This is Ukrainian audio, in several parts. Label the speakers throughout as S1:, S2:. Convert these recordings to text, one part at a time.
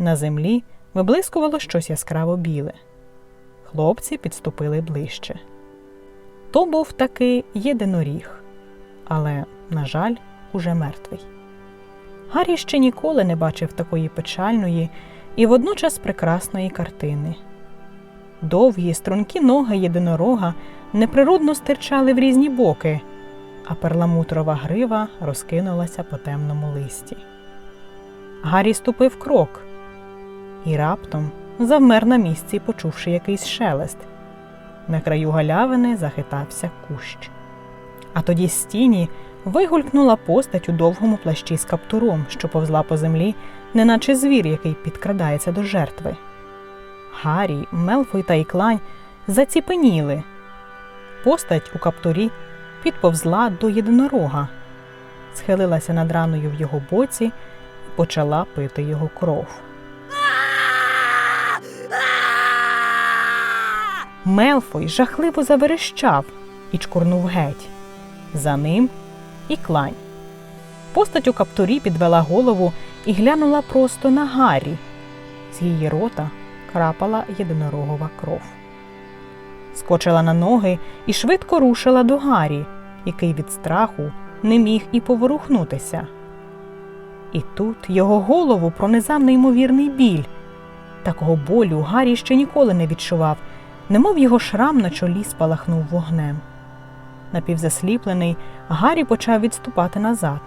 S1: На землі виблискувало щось яскраво біле. Хлопці підступили ближче. То був таки єдиноріг, але, на жаль, уже мертвий. Гаррі ще ніколи не бачив такої печальної і водночас прекрасної картини. Довгі, стрункі ноги єдинорога неприродно стирчали в різні боки, а перламутрова грива розкинулася по темному листі. Гаррі ступив крок і раптом завмер на місці, почувши якийсь шелест. На краю галявини захитався кущ. А тоді з тіні вигулькнула постать у довгому плащі з каптуром, що повзла по землі, неначе звір, який підкрадається до жертви. Гаррі, Мелфой та Іклань заціпеніли. Постать у каптурі підповзла до єдинорога, схилилася над раною в його боці і почала пити його кров. Мелфой жахливо заверещав і чкурнув геть. За ним і клань. Постать у каптурі підвела голову і глянула просто на Гаррі. З її рота крапала єдинорогова кров. Скочила на ноги і швидко рушила до Гаррі, який від страху не міг і поворухнутися. І тут його голову пронизав неймовірний біль. Такого болю Гаррі ще ніколи не відчував, немов його шрам на чолі спалахнув вогнем. Напівзасліплений, Гаррі почав відступати назад.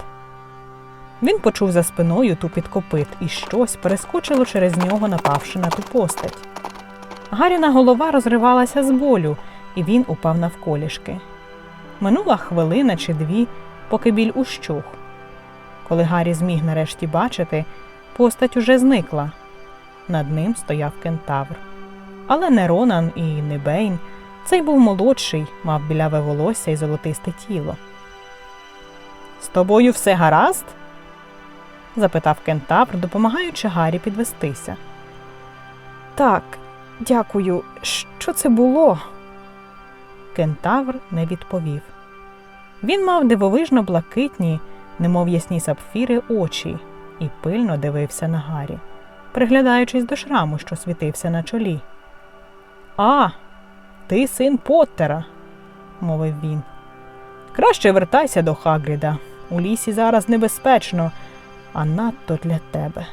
S1: Він почув за спиною тупіт копит, і щось перескочило через нього, напавши на ту постать. Гаріна голова розривалася з болю, і він упав навколішки. Минула хвилина чи дві, поки біль ущух. Коли Гаррі зміг нарешті бачити, постать уже зникла. Над ним стояв кентавр. Але не Ронан і не Бейн. Цей був молодший, мав біляве волосся і золотисте тіло. З тобою все гаразд? запитав кентавр, допомагаючи Гаррі підвестися. Так, дякую. Що це було? Кентавр не відповів. Він мав дивовижно блакитні, немов ясні сапфіри, очі, і пильно дивився на Гаррі, приглядаючись до шраму, що світився на чолі. А, ти син Поттера, мовив він. Краще вертайся до Хагріда. У лісі зараз небезпечно, а надто для тебе.